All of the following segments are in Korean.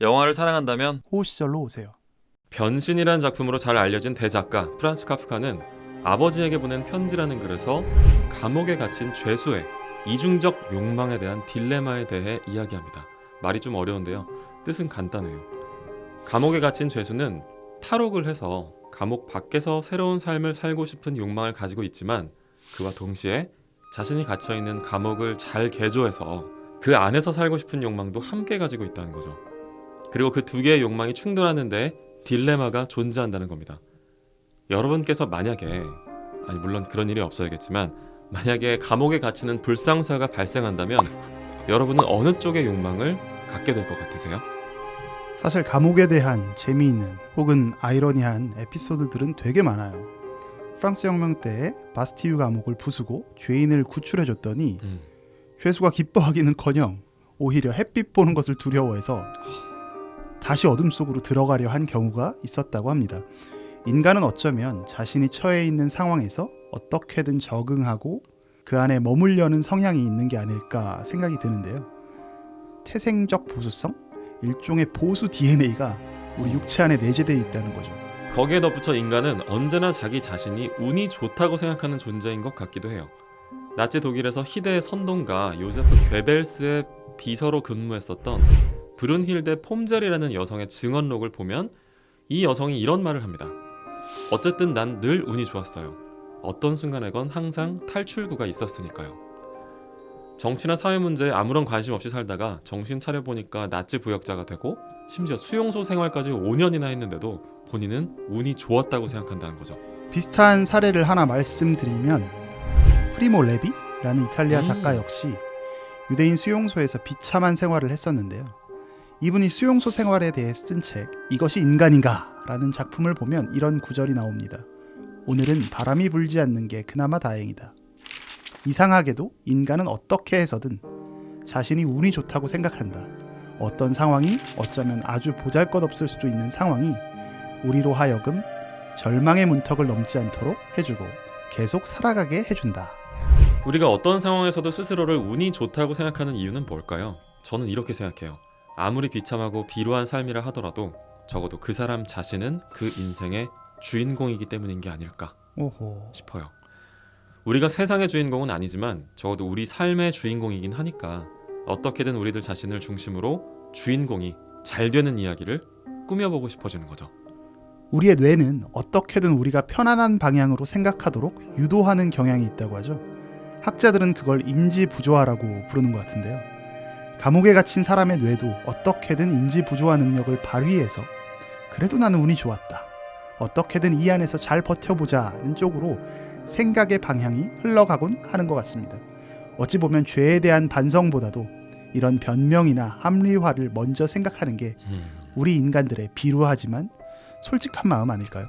영화를 사랑한다면 호우 시절로 오세요. 변신이라는 작품으로 잘 알려진 대작가 프란스 카프카는 아버지에게 보낸 편지라는 글에서 감옥에 갇힌 죄수의 이중적 욕망에 대한 딜레마에 대해 이야기합니다. 말이 좀 어려운데요. 뜻은 간단해요. 감옥에 갇힌 죄수는 탈옥을 해서 감옥 밖에서 새로운 삶을 살고 싶은 욕망을 가지고 있지만 그와 동시에 자신이 갇혀 있는 감옥을 잘 개조해서 그 안에서 살고 싶은 욕망도 함께 가지고 있다는 거죠. 그리고 그 두 개의 욕망이 충돌하는데 딜레마가 존재한다는 겁니다. 여러분께서 만약에 아니 물론 그런 일이 없어야겠지만 만약에 감옥에 갇히는 불상사가 발생한다면 여러분은 어느 쪽의 욕망을 갖게 될 것 같으세요? 사실 감옥에 대한 재미있는 혹은 아이러니한 에피소드들은 되게 많아요. 프랑스 혁명 때 바스티유 감옥을 부수고 죄인을 구출해줬더니 음. 죄수가 기뻐하기는커녕 오히려 햇빛 보는 것을 두려워해서 다시 어둠 속으로 들어가려 한 경우가 있었다고 합니다. 인간은 어쩌면 자신이 처해 있는 상황에서 어떻게든 적응하고 그 안에 머물려는 성향이 있는 게 아닐까 생각이 드는데요. 태생적 보수성? 일종의 보수 DNA가 우리 육체 안에 내재되어 있다는 거죠. 거기에 덧붙여 인간은 언제나 자기 자신이 운이 좋다고 생각하는 존재인 것 같기도 해요. 나치 독일에서 희대의 선동가 요제프 괴벨스의 비서로 근무했었던 브룬힐데 폼젤이라는 여성의 증언록을 보면 이 여성이 이런 말을 합니다. 어쨌든 난 늘 운이 좋았어요. 어떤 순간에건 항상 탈출구가 있었으니까요. 정치나 사회 문제에 아무런 관심 없이 살다가 정신 차려 보니까 나치 부역자가 되고 심지어 수용소 생활까지 5년이나 했는데도 본인은 운이 좋았다고 생각한다는 거죠. 비슷한 사례를 하나 말씀드리면 프리모 레비라는 이탈리아 음. 작가 역시 유대인 수용소에서 비참한 생활을 했었는데요. 이분이 수용소 생활에 대해 쓴 책 이것이 인간인가 라는 작품을 보면 이런 구절이 나옵니다. 오늘은 바람이 불지 않는 게 그나마 다행이다. 이상하게도 인간은 어떻게 해서든 자신이 운이 좋다고 생각한다. 어떤 상황이 어쩌면 아주 보잘것없을 수도 있는 상황이 우리로 하여금 절망의 문턱을 넘지 않도록 해주고 계속 살아가게 해준다. 우리가 어떤 상황에서도 스스로를 운이 좋다고 생각하는 이유는 뭘까요? 저는 이렇게 생각해요. 아무리 비참하고 비루한 삶이라 하더라도 적어도 그 사람 자신은 그 인생의 주인공이기 때문인 게 아닐까 오호. 싶어요. 우리가 세상의 주인공은 아니지만 적어도 우리 삶의 주인공이긴 하니까 어떻게든 우리들 자신을 중심으로 주인공이 잘 되는 이야기를 꾸며보고 싶어지는 거죠. 우리의 뇌는 어떻게든 우리가 편안한 방향으로 생각하도록 유도하는 경향이 있다고 하죠. 학자들은 그걸 인지 부조화라고 부르는 것 같은데요. 감옥에 갇힌 사람의 뇌도 어떻게든 인지 부조화 능력을 발휘해서 그래도 나는 운이 좋았다. 어떻게든 이 안에서 잘 버텨보자는 쪽으로 생각의 방향이 흘러가곤 하는 것 같습니다. 어찌 보면 죄에 대한 반성보다도 이런 변명이나 합리화를 먼저 생각하는 게 우리 인간들의 비루하지만 솔직한 마음 아닐까요?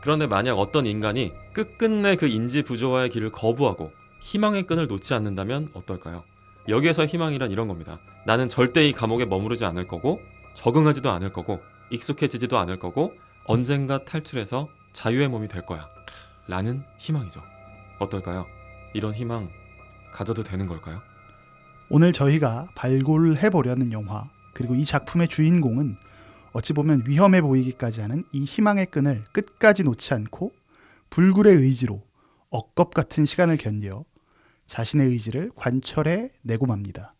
그런데 만약 어떤 인간이 끝끝내 그 인지 부조화의 길을 거부하고 희망의 끈을 놓지 않는다면 어떨까요? 여기에서 희망이란 이런 겁니다. 나는 절대 이 감옥에 머무르지 않을 거고 적응하지도 않을 거고 익숙해지지도 않을 거고 언젠가 탈출해서 자유의 몸이 될 거야. 라는 희망이죠. 어떨까요? 이런 희망 가져도 되는 걸까요? 오늘 저희가 발굴해 보려는 영화 그리고 이 작품의 주인공은 어찌 보면 위험해 보이기까지 하는 이 희망의 끈을 끝까지 놓지 않고 불굴의 의지로 억겁 같은 시간을 견뎌 자신의 의지를 관철해 내고 맙니다.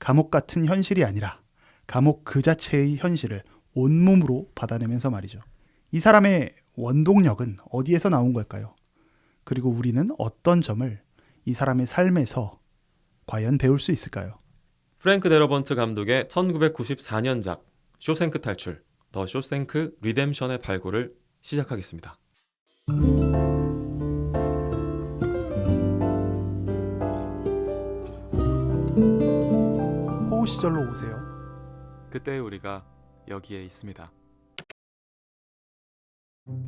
감옥 같은 현실이 아니라 감옥 그 자체의 현실을 온몸으로 받아내면서 말이죠. 이 사람의 원동력은 어디에서 나온 걸까요? 그리고 우리는 어떤 점을 이 사람의 삶에서 과연 배울 수 있을까요? 프랭크 데러번트 감독의 1994년작 쇼생크 탈출 더 쇼생크 리뎀션의 발굴을 시작하겠습니다. 시절로 오세요. 그때 우리가 여기에 있습니다.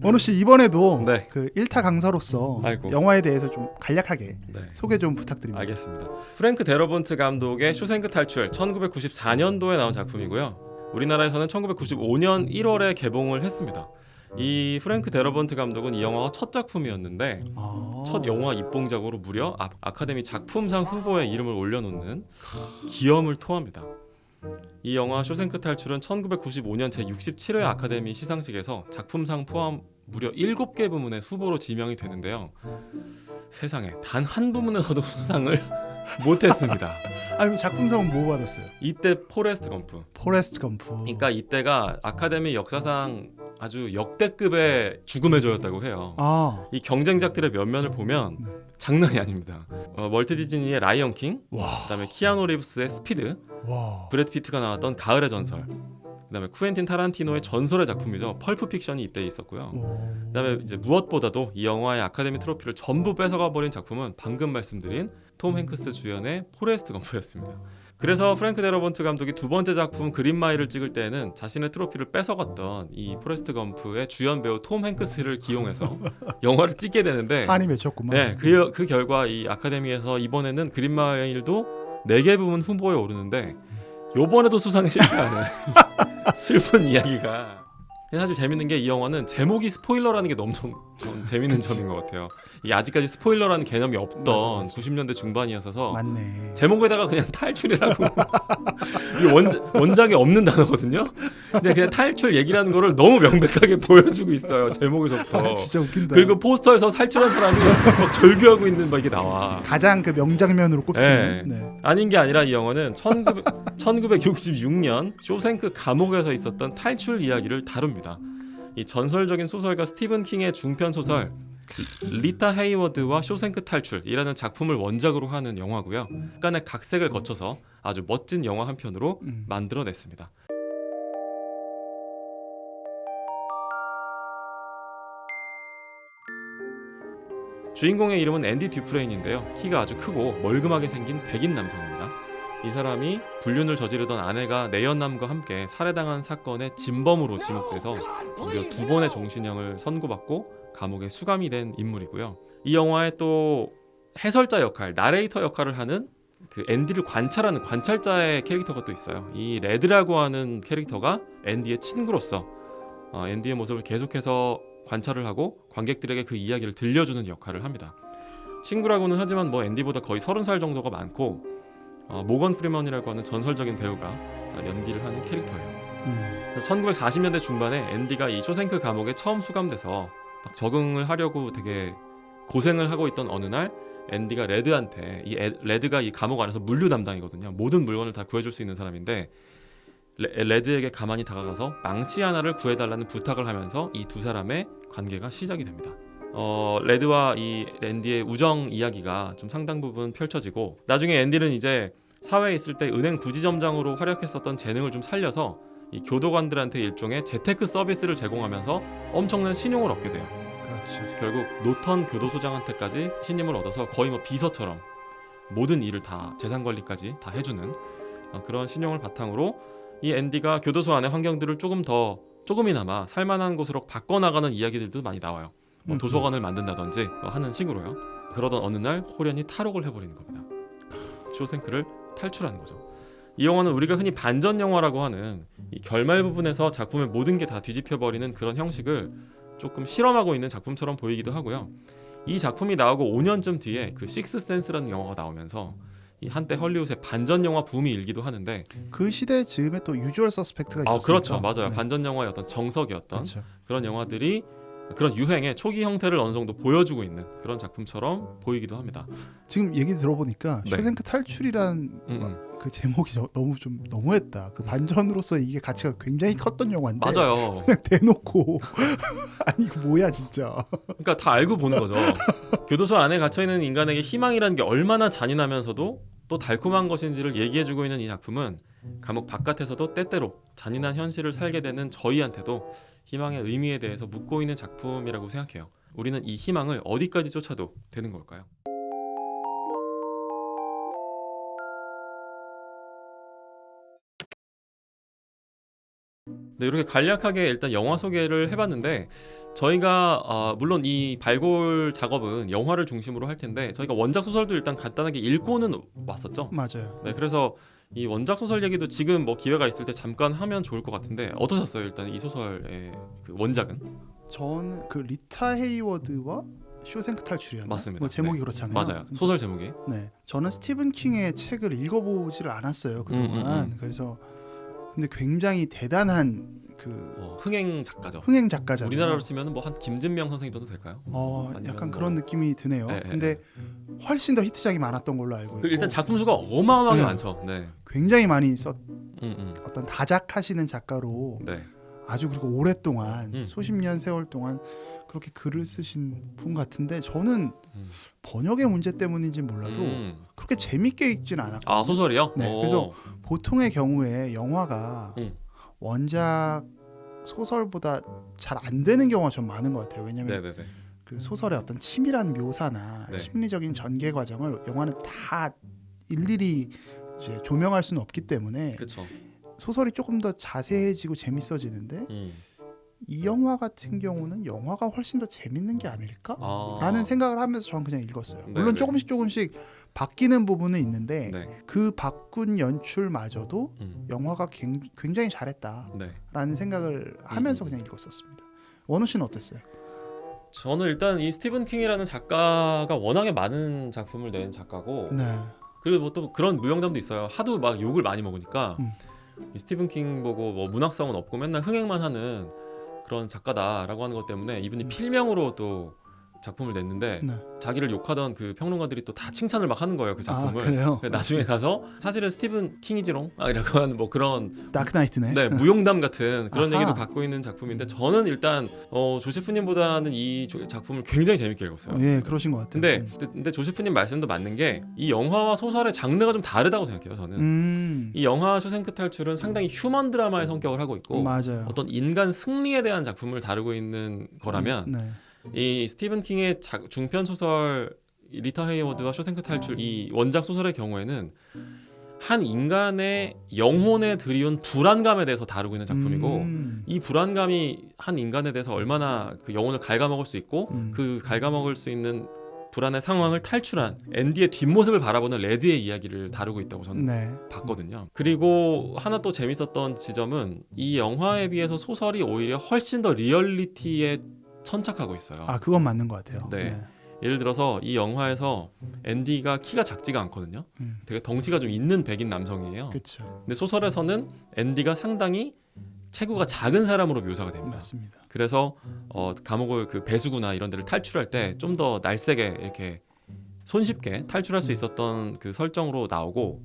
원우 씨 이번에도 네. 그 1타 강사로서 아이고. 영화에 대해서 좀 간략하게 네. 소개 좀 부탁드립니다. 알겠습니다. 프랭크 데러번트 감독의 쇼생크 탈출 1994년도에 나온 작품이고요. 우리나라에서는 1995년 1월에 개봉을 했습니다. 이 프랭크 데러번트 감독은 이 영화가 첫 작품이었는데 아. 첫 영화 입봉작으로 무려 아, 아카데미 작품상 후보에 이름을 올려놓는 기염을 토합니다. 이 영화 쇼생크 탈출은 1995년 제67회 아카데미 시상식에서 작품상 포함 무려 7개 부문의 후보로 지명이 되는데요. 세상에 단 한 부문에서도 수상을 못했습니다. 아니 작품상은 뭐 받았어요? 이때 포레스트 검프. 포레스트 검프. 그러니까 이때가 아카데미 역사상 아주 역대급의 죽음의 조였다고 해요. 아, 이 경쟁작들의 면면을 보면 네. 장난이 아닙니다. 어, 멀티 디즈니의 라이언 킹, 와, 그다음에 키아노 리브스의 스피드, 와. 브래드 피트가 나왔던 가을의 전설, 그다음에 쿠엔틴 타란티노의 전설의 작품이죠. 펄프 픽션이 이때 있었고요. 오. 그다음에 이제 무엇보다도 이 영화의 아카데미 트로피를 전부 뺏어가 버린 작품은 방금 말씀드린 톰 행크스 주연의 포레스트 검프였습니다. 그래서 프랭크 데러번트 감독이 두 번째 작품 그린마일을 찍을 때에는 자신의 트로피를 뺏어갔던 이 포레스트 검프의 주연 배우 톰 행크스를 기용해서 영화를 찍게 되는데 한이 맺혔구만. 네, 그, 그 결과 이 아카데미에서 이번에는 그린마일도 4개 부문 후보에 오르는데 요번에도 수상에 실패하는 슬픈 이야기가 사실 재밌는 게 이 영화는 제목이 스포일러라는 게 너무 좀, 좀 재밌는. 점인 것 같아요. 이 아직까지 스포일러라는 개념이 없던 맞아, 맞아. 90년대 중반이어서 맞네. 제목에다가 그냥 탈출이라고 이 원, 원작에 없는 단어거든요. 근데 그냥 탈출 얘기라는 거를 너무 명백하게 보여주고 있어요. 제목에서부터. 아, 진짜 웃긴다. 그리고 포스터에서 탈출한 사람이 막 절규하고 있는 막 이게 나와. 가장 그 명장면으로 꼽히는. 네. 네. 아닌 게 아니라 이 영화는 1900, 1966년 쇼생크 감옥에서 있었던 탈출 이야기를 다룹니다. 이 전설적인 소설가 스티븐 킹의 중편 소설 리타 헤이워드와 쇼생크 탈출이라는 작품을 원작으로 하는 영화고요. 약간의 각색을 거쳐서 아주 멋진 영화 한 편으로 음. 만들어냈습니다. 주인공의 이름은 앤디 듀프레인인데요. 키가 아주 크고 멀끔하게 생긴 백인 남성입니다. 이 사람이 불륜을 저지르던 아내가 내연남과 함께 살해당한 사건의 진범으로 지목돼서 무려 두 번의 종신형을 선고받고 감옥에 수감이 된 인물이고요. 이 영화에 또 해설자 역할, 나레이터 역할을 하는 그 앤디를 관찰하는 관찰자의 캐릭터가 또 있어요. 이 레드라고 하는 캐릭터가 앤디의 친구로서 어, 앤디의 모습을 계속해서 관찰을 하고 관객들에게 그 이야기를 들려주는 역할을 합니다. 친구라고는 하지만 뭐 앤디보다 거의 서른 살 정도가 많고 어, 모건 프리먼이라고 하는 전설적인 배우가 어, 연기를 하는 캐릭터예요. 음. 그래서 1940년대 중반에 앤디가 이 쇼생크 감옥에 처음 수감돼서 막 적응을 하려고 되게 고생을 하고 있던 어느 날 앤디가 레드한테 이 에- 레드가 이 감옥 안에서 물류 담당이거든요. 모든 물건을 다 구해줄 수 있는 사람인데 레, 레드에게 가만히 다가가서 망치 하나를 구해달라는 부탁을 하면서 이 두 사람의 관계가 시작이 됩니다. 어, 레드와 이 앤디의 우정 이야기가 좀 상당 부분 펼쳐지고 나중에 앤디는 이제 사회에 있을 때 은행 부지점장으로 활약했었던 재능을 좀 살려서 이 교도관들한테 일종의 재테크 서비스를 제공하면서 엄청난 신용을 얻게 돼요. 그렇죠. 결국 노턴 교도소장한테까지 신임을 얻어서 거의 뭐 비서처럼 모든 일을 다 재산 관리까지 다 해주는 어, 그런 신용을 바탕으로 이 앤디가 교도소 안의 환경들을 조금 더 조금이나마 살만한 곳으로 바꿔나가는 이야기들도 많이 나와요. 뭐 음, 도서관을 만든다든지 뭐 하는 식으로요. 그러던 어느 날 호련히 탈옥을 해버리는 겁니다. 쇼생크를 탈출하는 거죠. 이 영화는 우리가 흔히 반전 영화라고 하는 이 결말 부분에서 작품의 모든 게 다 뒤집혀 버리는 그런 형식을 조금 실험하고 있는 작품처럼 보이기도 하고요. 이 작품이 나오고 5년쯤 뒤에 그 식스 센스라는 영화가 나오면서 이 한때 헐리우드의 반전 영화 붐이 일기도 하는데 그 시대 즈음에 또 유주얼 서스펙트가 아 있었으니까. 그렇죠 맞아요 네. 반전 영화의 어떤 정석이었던 그렇죠. 그런 영화들이 그런 유행의 초기 형태를 어느 정도 보여주고 있는 그런 작품처럼 보이기도 합니다. 지금 얘기 들어보니까 네. 쇼생크 탈출이란 음, 음. 그 제목이 저- 너무 좀 너무했다. 그 반전으로서 이게 가치가 굉장히 컸던 영화인데 맞아요. 그냥 대놓고 아니 이거 뭐야 진짜. 그러니까 다 알고 보는 거죠. 교도소 안에 갇혀 있는 인간에게 희망이라는 게 얼마나 잔인하면서도 또 달콤한 것인지를 얘기해주고 있는 이 작품은 감옥 바깥에서도 때때로 잔인한 현실을 살게 되는 저희한테도 희망의 의미에 대해서 묻고 있는 작품이라고 생각해요. 우리는 이 희망을 어디까지 쫓아도 되는 걸까요? 네, 이렇게 간략하게 일단 영화 소개를 해봤는데 저희가 어, 물론 이 발굴 작업은 영화를 중심으로 할 텐데 저희가 원작 소설도 일단 간단하게 읽고는 왔었죠. 맞아요. 네, 그래서 이 원작 소설 얘기도 지금 뭐 기회가 있을 때 잠깐 하면 좋을 것 같은데 어떠셨어요? 일단 이 소설의 그 원작은? 저는 그 리타 헤이워드와 쇼생크 탈출이었나? 맞습니다. 뭐 제목이 네. 그렇잖아요. 맞아요. 소설 제목이. 네, 저는 스티븐 킹의 책을 읽어보지를 않았어요 그동안. 음, 음, 음. 그래서 근데 굉장히 대단한 그 어, 흥행 작가죠. 흥행 작가잖아요. 우리나라로 치면 뭐 한 김진명 선생님 정도 될까요? 어, 아니면 약간 뭐- 그런 느낌이 드네요. 예, 예, 근데 훨씬 더 히트작이 많았던 걸로 알고 있고 그 일단 작품 수가 어마어마하게 네. 많죠. 네. 굉장히 많이 썼 음, 음. 어떤 다작하시는 작가로 네. 아주 그리고 오랫동안 음. 수십 년 세월 동안 그렇게 글을 쓰신 분 같은데 저는 음. 번역의 문제 때문인지 몰라도 음. 그렇게 재밌게 읽진 않았고 아 소설이요? 네, 오. 그래서 보통의 경우에 영화가 음. 원작 소설보다 잘 안 되는 경우가 좀 많은 것 같아요. 왜냐하면 네네네. 그 소설의 어떤 치밀한 묘사나 네. 심리적인 전개 과정을 영화는 다 일일이 이제 조명할 수는 없기 때문에 그렇죠. 소설이 조금 더 자세해지고 재밌어지는데 음. 이 영화 같은 경우는 영화가 훨씬 더 재밌는 게 아닐까? 아. 라는 생각을 하면서 저는 그냥 읽었어요. 네, 물론 네. 조금씩 조금씩 바뀌는 부분은 있는데 네. 그 바꾼 연출마저도 음. 영화가 굉- 굉장히 잘했다라는 네. 생각을 하면서 음. 그냥 읽었었습니다. 원우 씨는 어땠어요? 저는 일단 이 스티븐 킹이라는 작가가 워낙에 많은 작품을 낸 작가고 네. 그리고 뭐 또 그런 무용담도 있어요. 하도 막 욕을 많이 먹으니까 음. 이 스티븐 킹 보고 뭐 문학성은 없고 맨날 흥행만 하는 그런 작가다라고 하는 것 때문에 이분이 음. 필명으로 또 작품을 냈는데 네. 자기를 욕하던 그 평론가들이 또 다 칭찬을 막 하는 거예요 그아 작품을. 그래요? 그래서 나중에 가서 사실은 스티븐 킹이지롱 아, 이라고 하는 뭐 그런 다크나이트네. 네 무용담 같은 그런 아하. 얘기도 갖고 있는 작품인데 저는 일단 어, 조세프님보다는 이 조- 작품을 굉장히 재밌게 읽었어요. 예, 그러신 것 같아요. 근데, 근데 근데 조세프님 말씀도 맞는 게 이 영화와 소설의 장르가 좀 다르다고 생각해요. 저는 음, 이 영화 쇼생크 탈출은 상당히 휴먼 드라마의 성격을 하고 있고 맞아요. 어떤 인간 승리에 대한 작품을 다루고 있는 거라면 네. 이 스티븐 킹의 작- 중편 소설 리타 헤이워드와 쇼생크 탈출 이 원작 소설의 경우에는 한 인간의 영혼에 들이온 불안감에 대해서 다루고 있는 작품이고 음, 이 불안감이 한 인간에 대해서 얼마나 그 영혼을 갉아먹을 수 있고 음. 그 갉아먹을 수 있는 불안의 상황을 탈출한 앤디의 뒷모습을 바라보는 레드의 이야기를 다루고 있다고 저는 네. 봤거든요. 그리고 하나 또 재밌었던 지점은 이 영화에 비해서 소설이 오히려 훨씬 더 리얼리티에 천착하고 있어요. 아, 그건 맞는 것 같아요. 네. 예를 들어서 이 영화에서 앤디가 키가 작지가 않거든요. 음, 되게 덩치가 좀 있는 백인 남성이에요. 그렇죠. 근데 소설에서는 앤디가 상당히 체구가 작은 사람으로 묘사가 됩니다. 맞습니다. 그래서 어, 감옥을 그 배수구나 이런 데를 탈출할 때 좀 더 날쌔게 이렇게 손쉽게 탈출할 수 있었던 그 설정으로 나오고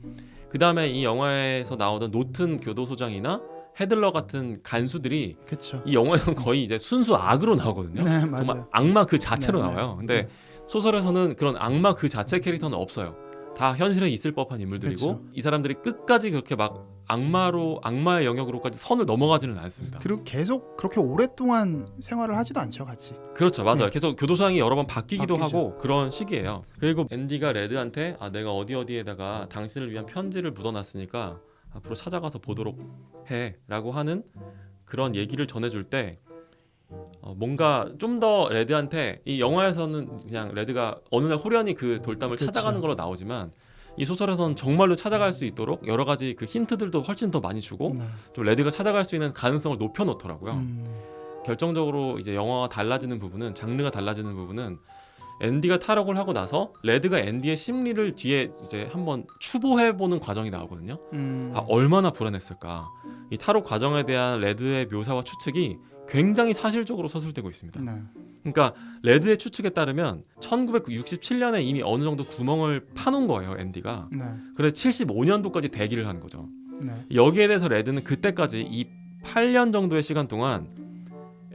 그 다음에 이 영화에서 나오던 노튼 교도소장이나 헤들러 같은 간수들이 그렇죠. 이 영화에서는 거의 이제 순수 악으로 나오거든요. 네, 정말 맞아요. 악마 그 자체로 네, 네. 나와요. 근데 네. 소설에서는 그런 악마 그 자체 캐릭터는 없어요. 다 현실에 있을 법한 인물들이고 그렇죠. 이 사람들이 끝까지 그렇게 막 악마로 악마의 영역으로까지 선을 넘어가지는 않습니다. 그리고 계속 그렇게 오랫동안 생활을 하지도 않죠, 같이. 그렇죠, 맞아요. 네. 계속 교도상이 여러 번 바뀌기도 바뀌죠. 하고 그런 시기예요. 그리고 앤디가 레드한테 아 내가 어디 어디에다가 당신을 위한 편지를 묻어놨으니까 앞으로 찾아가서 보도록 해라고 하는 그런 얘기를 전해줄 때 어, 뭔가 좀 더 레드한테 이 영화에서는 그냥 레드가 어느 날 호련히 그 돌담을 그쵸. 찾아가는 걸로 나오지만 이 소설에서는 정말로 찾아갈 수 있도록 여러 가지 그 힌트들도 훨씬 더 많이 주고 네. 좀 레드가 찾아갈 수 있는 가능성을 높여놓더라고요. 음, 결정적으로 이제 영화가 달라지는 부분은 장르가 달라지는 부분은 앤디가 탈옥을 하고 나서 레드가 앤디의 심리를 뒤에 이제 한번 추보해 보는 과정이 나오거든요. 음, 아 얼마나 불안했을까. 이 탈옥 과정에 대한 레드의 묘사와 추측이 굉장히 사실적으로 서술되고 있습니다. 네. 그러니까 레드의 추측에 따르면 1967년에 이미 어느 정도 구멍을 파놓은 거예요, 앤디가. 네. 그래서 75년도까지 대기를 한 거죠. 네. 여기에 대해서 레드는 그때까지 이 8년 정도의 시간 동안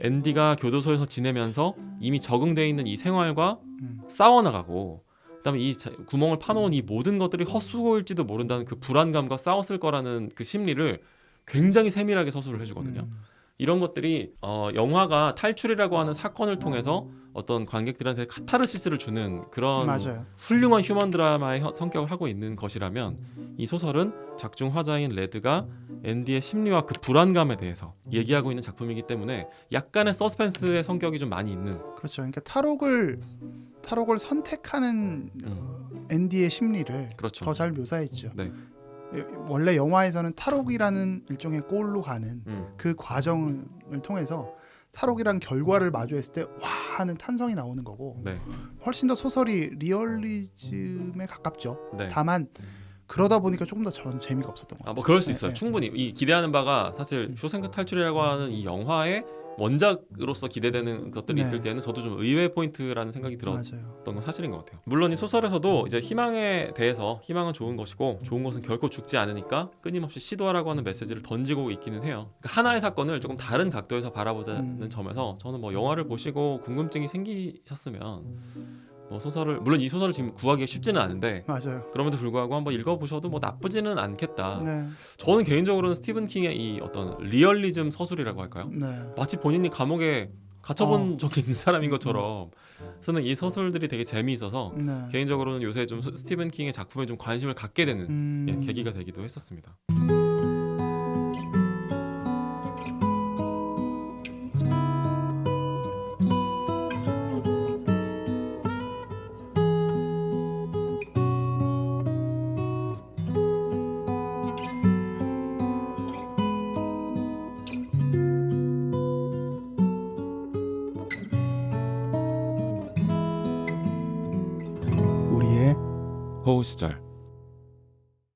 앤디가 교도소에서 지내면서 이미 적응돼 있는 이 생활과 음, 싸워나가고 그다음에 이 자- 구멍을 파놓은 이 모든 것들이 헛수고일지도 모른다는 그 불안감과 싸웠을 거라는 그 심리를 굉장히 세밀하게 서술을 해주거든요. 음, 이런 것들이 어, 영화가 탈출이라고 하는 사건을 통해서 어떤 관객들한테 카타르시스를 주는 그런 맞아요. 훌륭한 휴먼 드라마의 혀- 성격을 하고 있는 것이라면 이 소설은 작중 화자인 레드가 앤디의 심리와 그 불안감에 대해서 얘기하고 있는 작품이기 때문에 약간의 서스펜스의 성격이 좀 많이 있는 그렇죠. 그러니까 탈옥을 탈옥을 선택하는 음. 어, 앤디의 심리를 그렇죠. 더 잘 묘사했죠. 네. 원래 영화에서는 탈옥이라는 일종의 골로 가는 음. 그 과정을 통해서 탈옥이란 결과를 마주했을 때 와 하는 탄성이 나오는 거고 네. 훨씬 더 소설이 리얼리즘에 가깝죠. 네. 다만 그러다 보니까 조금 더 전 재미가 없었던 것 같아요. 아, 뭐 그럴 수 네, 있어요. 네. 충분히 이 기대하는 바가 사실 쇼생크 탈출이라고 하는 이 영화의 원작으로서 기대되는 것들이 네. 있을 때는 저도 좀 의외 포인트라는 생각이 들었던 맞아요. 건 사실인 것 같아요. 물론 이 소설에서도 이제 희망에 대해서 희망은 좋은 것이고 좋은 것은 결코 죽지 않으니까 끊임없이 시도하라고 하는 메시지를 던지고 있기는 해요. 그러니까 하나의 사건을 조금 다른 각도에서 바라보자는 음. 점에서 저는 뭐 영화를 보시고 궁금증이 생기셨으면 뭐 소설을 물론 이 소설을 지금 구하기가 쉽지는 않은데 맞아요. 그럼에도 불구하고 한번 읽어보셔도 뭐 나쁘지는 않겠다. 네, 저는 개인적으로는 스티븐 킹의 이 어떤 리얼리즘 서술이라고 할까요? 네, 마치 본인이 감옥에 갇혀본 어. 적이 있는 사람인 것처럼 쓰는 이 서술들이 되게 재미있어서 네. 개인적으로는 요새 좀 스- 스티븐 킹의 작품에 좀 관심을 갖게 되는 음, 예, 계기가 되기도 했었습니다.